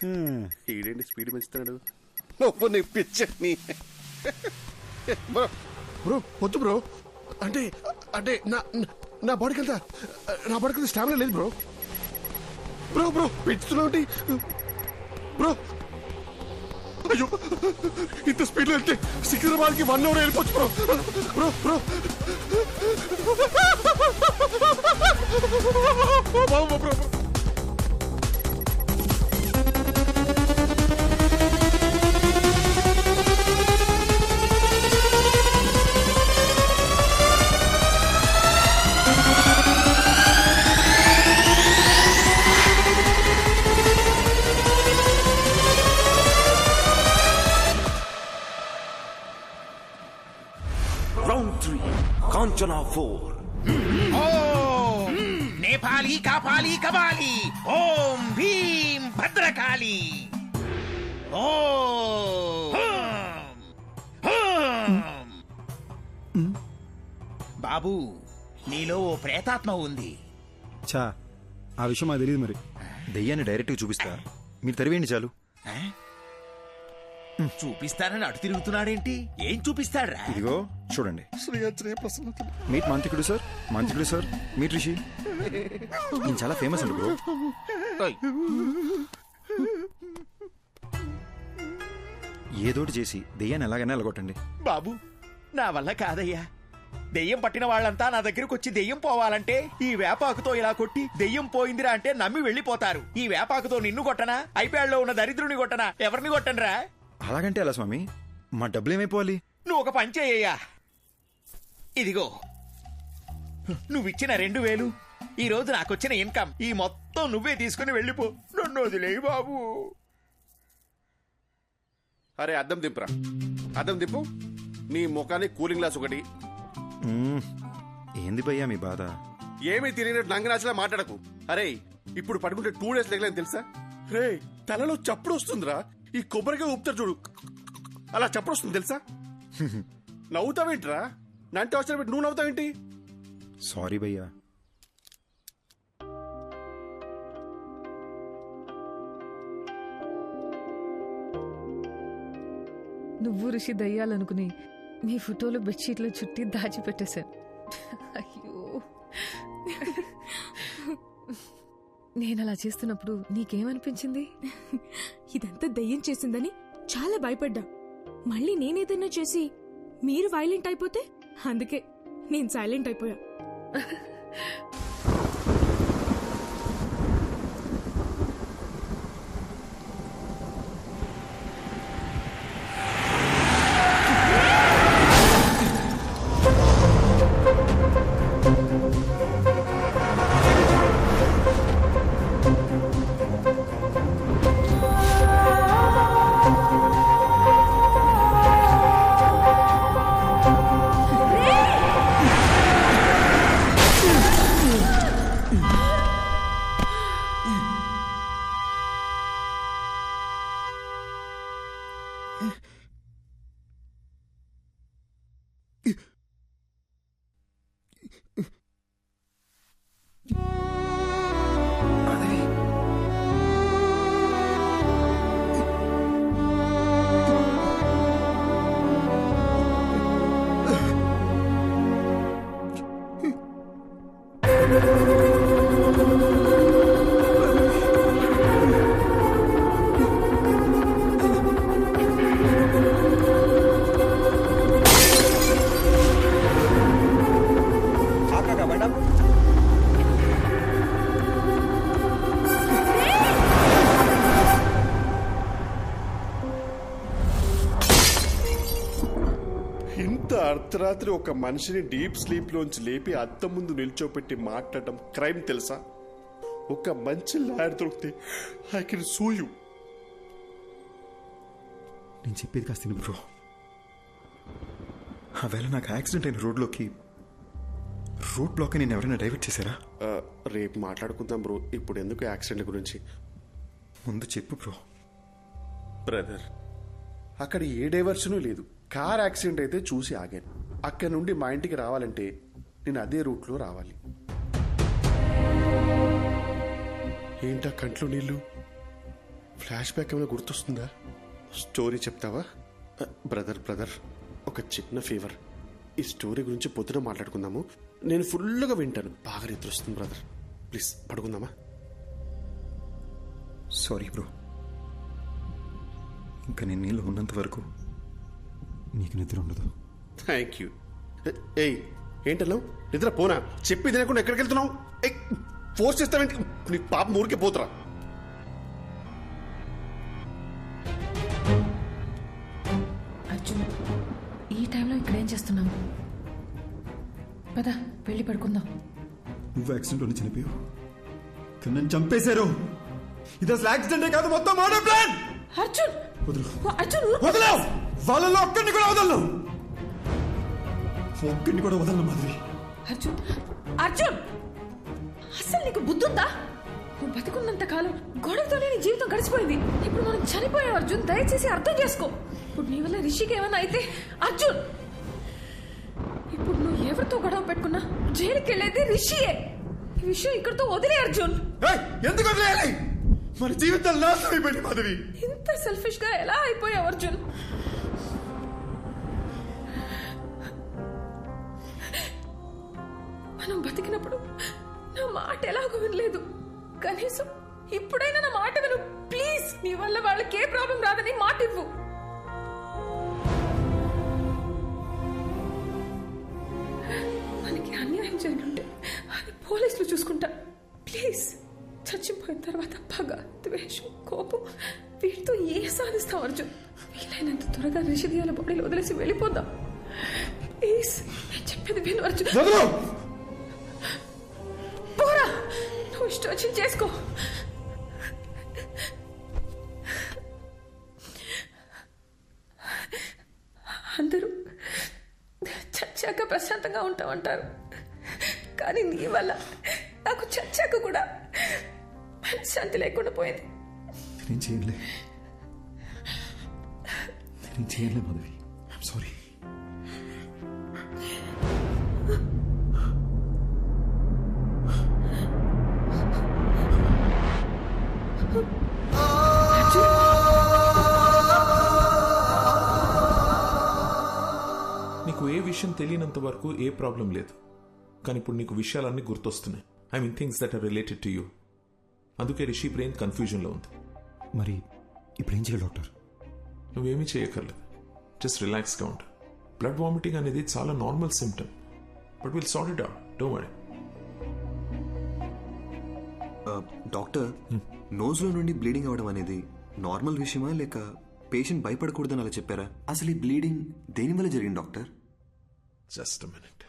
ఈడేంటి స్పీడ్ పెంచుతాడు నువ్వు నీ పిచ్చని బ్రో బ్రో వద్దు బ్రో. అంటే అంటే నా నా- నా బాడీకి అంతా నా బాడీకి స్టామినా లేదు బ్రో. బ్రో బ్రో పెంచుతున్నావు బ్రో. అయ్యో ఇంత స్పీడ్లో వెళ్తే సికింద్రాబాద్కి వన్ అవర్ వెళ్ళిపోవచ్చు bro. Bro bro. Bro bro three, Kanchana four. ఓం నేపాలి కాపాలి కబాలి ఓం భీం భద్రకాళి. బాబు నీలో ఓ ప్రేతాత్మ ఉంది. చా ఆ విషయం మాకు తెలియదు మరి. దెయ్యాన్ని డైరెక్ట్గా చూపిస్తా. మీరు తరివేయండి చాలు? చూపిస్తానని అటు తిరుగుతున్నాడేంటి? ఏం చూపిస్తాడ్రా? ఇదిగో చూడండి. మీట్ మాంత్రికుడు సార్ మాంత్రికుడు సార్ మీట్ రిషి. ఈయన చాలా ఫేమస్ అండి బ్రో. ఏదోటి చేసి దెయ్యాన్ని ఎలాగైనా ఎలగొట్టండి. బాబు నా వల్ల కాదయ్యా. దెయ్యం పట్టిన వాళ్ళంతా నా దగ్గరకు వచ్చి దెయ్యం పోవాలంటే ఈ వేపాకుతో ఇలా కొట్టి దెయ్యం పోయిందిరా అంటే నమ్మి వెళ్ళిపోతారు. ఈ వేపాకుతో నిన్ను కొట్టనా? ఐప్యాడ్లో ఉన్న దరిద్రుని కొట్టనా? ఎవరిని కొట్టనరా? అలాగంటే ఎలా స్వామి? మా డబ్బులు ఏమైపోవాలి? నువ్వు ఒక పని చేయ్యా ఇదిగో. నువ్విచ్చిన రెండు వేలు ఈ రోజు నాకొచ్చిన ఇన్కమ్. ఈ మొత్తం నువ్వే తీసుకుని వెళ్ళిపో. నన్ను వదిలేయి బాబు. అరే అద్దం దింపురా. అద్దం దింపు. నీ ముఖానికి కూలింగ్ గ్లాస్ ఒకటి. మ్మ్. ఏంది భయ్యా మీ బాధ? ఏమీ తెలియనట్టు నంగనాచలా మాట్లాడకు. అరే ఇప్పుడు పడుకుంటే టూ డేస్ లేకలేని తెలుసా? రే తలలో చప్పుడు వస్తుందిరా. ఈ కొబ్బరిగా ఊపుతారు చూడు. అలా చప్పుడు వస్తుంది తెలుసా? నవ్వుతావేంట్రా? నంటే అవసరం పెట్టి నువ్వు నవ్వుతావేంటి? సారీ భయ్యా. నువ్వు ఋషి దయ్యాలనుకుని మీ ఫోటోలు బెడ్షీట్లో చుట్టి దాచిపెట్టేశాను. అయ్యో. నేను అలా చేస్తున్నప్పుడు నీకేమనిపించింది? ఇదంతా దయ్యం చేసిందని చాలా భయపడ్డా. మళ్ళీ నేనేదన్నా చేసి మీరు వైలెంట్ అయిపోతే? అందుకే నేను సైలెంట్ అయిపోయా. ఇంత అర్ధరాత్రి ఒక మనిషిని డీప్ స్లీప్ లోంచి లేపి అద్దం ముందు నిల్చోపెట్టి మాట్లాడటం క్రైమ్ తెలుసా? ఒక మంచి లాయర్ దొరికితే ఐ కెన్ సూ యూ. నేను చెప్పేది కాస్త బ్రో. ఆ వేళ నాకు యాక్సిడెంట్ అయిన రోడ్లోకి రోడ్ బ్లాక్ నేను ఎవరైనా డైవర్ట్ చేశారా? రేపు మాట్లాడుకుందాం బ్రో. ఇప్పుడు ఎందుకు యాక్సిడెంట్ గురించి? ముందు చెప్పు బ్రో. బ్రదర్. అక్కడ ఏ డైవర్షను లేదు. కార్ యాక్సిడెంట్ అయితే చూసి ఆగాను. అక్కడ నుండి మా ఇంటికి రావాలంటే నేను అదే రూట్లో రావాలి. ఏంటా కంట్లో నీళ్ళు? ఫ్లాష్ బ్యాక్ ఏమైనా గుర్తొస్తుందా? స్టోరీ చెప్తావా? బ్రదర్ బ్రదర్ ఒక చిన్న ఫీవర్. ఈ స్టోరీ గురించి పొద్దున మాట్లాడుకుందాము. నేను ఫుల్గా వింటాను. బాగా నిద్ర వస్తుంది బ్రదర్. ప్లీజ్ పడుకుందామా? Sorry bro. ఇంకా నేను నీళ్ళు ఉన్నంత వరకు నీకు నిద్ర ఉండదు. థ్యాంక్ యూ ఏయ్ ఏంటన్నావు నిద్ర పోనా? చెప్పి తినకుండా ఎక్కడికి వెళ్తున్నావు? ఫోర్స్ చేస్తావేంటి నీ పాప ఊరికే పోతురా? అర్జున్ ఈ టైంలో ఇక్కడ ఏం చేస్తున్నావు? పద వెళ్ళి పడుకుందాం. నువ్వు యాక్సిడెంట్లోనే చనిపోయావు. కానీ నన్ను చంపేశారు. ఇది అసలు యాక్సిడెంటే కాదు మొత్తం మర్డర్ ప్లాన్ అర్జున్! వదులు. అర్జున్ వదలవు వాళ్ళలో ఒక్కడిని కూడా వదలను. ఒక్కడిని కూడా వదలను మాధవి. అర్జున్ అర్జున్! అసలు నీకు బుద్ధుందా? నువ్వు బతుకున్నంత కాలం గొడవతోనే నీ జీవితం గడిచిపోయింది. ఇప్పుడు మనం చనిపోయాం అర్జున్. దయచేసి అర్థం చేసుకో. ఇప్పుడు నీ వల్ల రిషికి ఏమైనా అయితే అర్జున్! ఇప్పుడు నువ్వు ఎవరితో గొడవ పెట్టుకున్నా జైలుకి వెళ్ళేది రిషియే. ఈ విషయం ఇక్కడితో వదిలే అర్జున్. ఎందుకు వదిలేయాలి? మన జీవితాలు నాశనం అయిపోయింది మాధవి. ఇంత సెల్ఫిష్గా ఎలా అయిపోయావు అర్జున్? మనం బతికినప్పుడు నా మాట ఎలాగో వినలేదు. కనీసం ఇప్పుడైనా నా మాట విను. ప్లీజ్ నీ వల్ల వాళ్ళకి ఏ ప్రాబ్లం రాదని మాట ఇవ్వు. మనకి అన్యాయం చేయనుంటే అది పోలీసులు చూసుకుంటా. ప్లీజ్ చచ్చిపోయిన తర్వాత పగ ద్వేషం కోపం వీటితో ఏ సాధిస్తాం అర్జున్? వీలైనంత త్వరగా రిషిదియాల బాడీలో వదిలేసి వెళ్ళిపోదాం. ప్లీజ్ నేను చెప్పేది విను అర్జున్. ఇష్టం వచ్చింది చేసుకో అందరూ చచ్చాక ప్రశాంతంగా ఉంటామంటారు కానీ నీ వల్ల నాకు చచ్చాక కూడా మనశ్శాంతి లేకుండా పోయింది. నేను చేయలే నేను చేయలే మాధవి. విషయం తెలియనంత వరకు ఏ ప్రాబ్లం లేదు. కానీ ఇప్పుడు నీకు విషయాలన్నీ గుర్తొస్తున్నాయి. I mean things that are related to you అందుకే రిషి బ్రెయిన్ కన్ఫ్యూజన్లో ఉంది. మరి ఇప్పుడు ఏం చేయాలి డాక్టర్? నువ్వేమీ చేయక్కర్లేదు. జస్ట్ రిలాక్స్గా ఉండు. బ్లడ్ వామిటింగ్ అనేది చాలా normal symptom but will sort it out don't worry doctor నోజ్లో నుండి బ్లీడింగ్ అవడం అనేది నార్మల్ విషయమా లేక పేషెంట్ భయపడకూడదని అలా చెప్పారా? అసలు ఈ బ్లీడింగ్ దేని వల్ల జరిగింది డాక్టర్ జస్ట్ మినిట్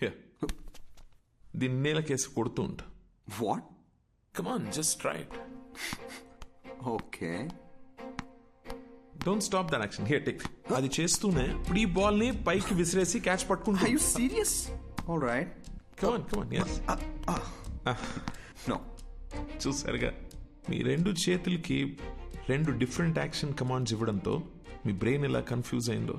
హియర్ దీన్ని నేల కేసు కొడుతూ ఉంటా what come on just try it okay don't stop that action here take అది చేస్తూనే ఇప్పుడు ఈ బాల్ని పైకి విసిరేసి క్యాచ్ పట్టుకుంటా. You serious all right come on come on yes no చూసారుగా? మీ రెండు చేతులకి రెండు డిఫరెంట్ యాక్షన్ కమాండ్స్ ఇవ్వడంతో మీ బ్రెయిన్ ఎలా కన్ఫ్యూజ్ అయిందో.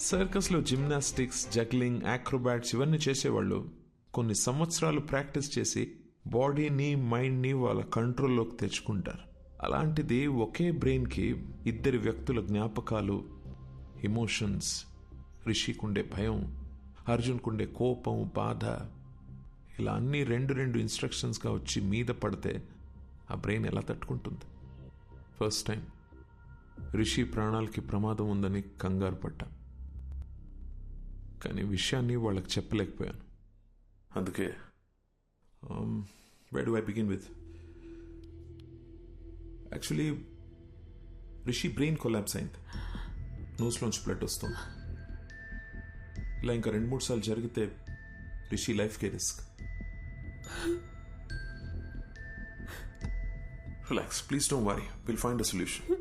సర్కస్లో జిమ్నాస్టిక్స్ జగ్లింగ్ యాక్రోబాట్స్ ఇవన్నీ చేసేవాళ్ళు. కొన్ని సంవత్సరాలు ప్రాక్టీస్ చేసి బాడీని మైండ్ని వాళ్ళ కంట్రోల్లోకి తెచ్చుకుంటారు. అలాంటిది ఒకే బ్రెయిన్కి ఇద్దరి వ్యక్తుల జ్ఞాపకాలు ఎమోషన్స్ రిషికుండే భయం అర్జున్కుండే కోపం బాధ ఇలా అన్ని రెండు రెండు ఇన్స్ట్రక్షన్స్గా వచ్చి మీద పడితే ఆ బ్రెయిన్ ఎలా తట్టుకుంటుంది? First time. రిషి ప్రాణాలకి ప్రమాదం ఉందని కంగారు పడ్డాం. కానీ విషయాన్ని వాళ్ళకి చెప్పలేకపోయాను. అందుకే. Where do I begin with actually Rishi brain collapse అయింది. నోస్లోంచి బ్లడ్ వస్తుంది. ఇలా ఇంకా రెండు మూడు సార్లు జరిగితే Rishi లైఫ్కే risk relax please don't worry will find a solution